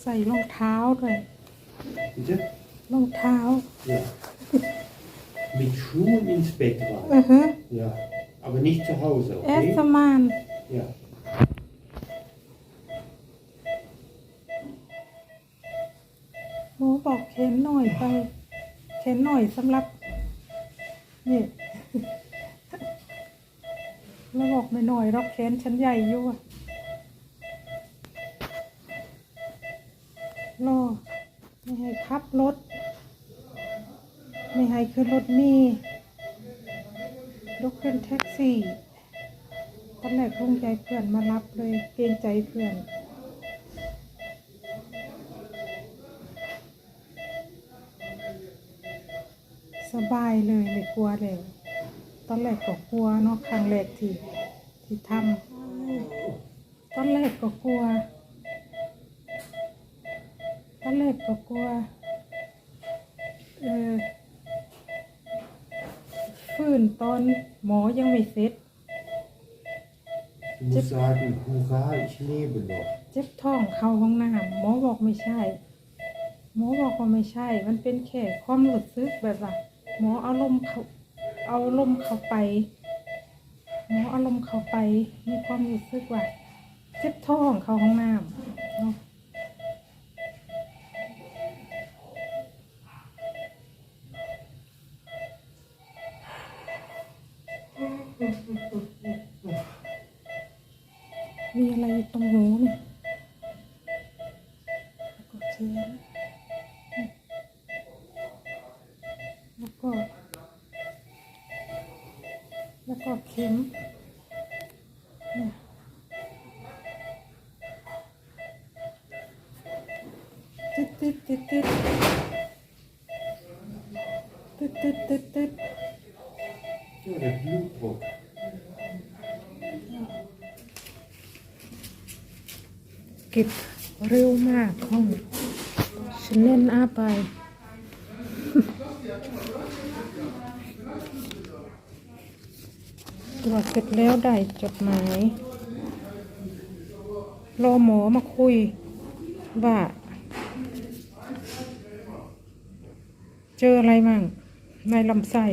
ใส่รองเท้าด้วย Weet je? รองเท้า Ja. Mit Schuhen ins Bett อื rein. อฮึ Ja. Aber nicht zu Hause, เอส okay? มาน Ja. หมอบอกเข็นหน่อยไป เข็นหน่อยสำหรับ นี่ แล้วบอกไม่หน่อยรอกเข็นฉันใหญ่อยู่อะรอไม่ให้ขับรถ ไม่ให้ขึ้นรถมียกขึ้นแท็กซี่ตอนแรกลุงใจเพื่อนมารับเลยเกรงใจเพื่อนสบายเลยไม่กลัวเลย ตอนแรกก็กลัวเนาะครั้งแรกที่ที่ทำตอนแรกก็กลัวตอนแรกก็กลัวเออฟื้นตอนหมอยังไม่เสร็จ Du musst sagen, hurra, ich lebe noch. เจ็บท้องเข้าห้องน้ำหมอบอกไม่ใช่ หมอบอกว่าไม่ใช่ มันเป็นแค่ความรู้สึกแบบว่าหมอเอาลมเขา เอาลมเข้าไปหมอเอาลมเข้าไปมีความรู้สึกว่าเจ็บท้องเข้าห้องน้ำเนาะมีอะไรอยู่ตรงหูเนี่ยก็เทียนแล้วก็ แล้วก็เข็มเนี่ยติดติดติดติดติดติดติดติด Ja, der Blutdruck. เก็บเร็วมากห้องฉันเล่นอาไป ตรวจเสร็จแล้วได้จดหมาย รอหมอมาคุยว่าเจออะไรมั่งในลำไส้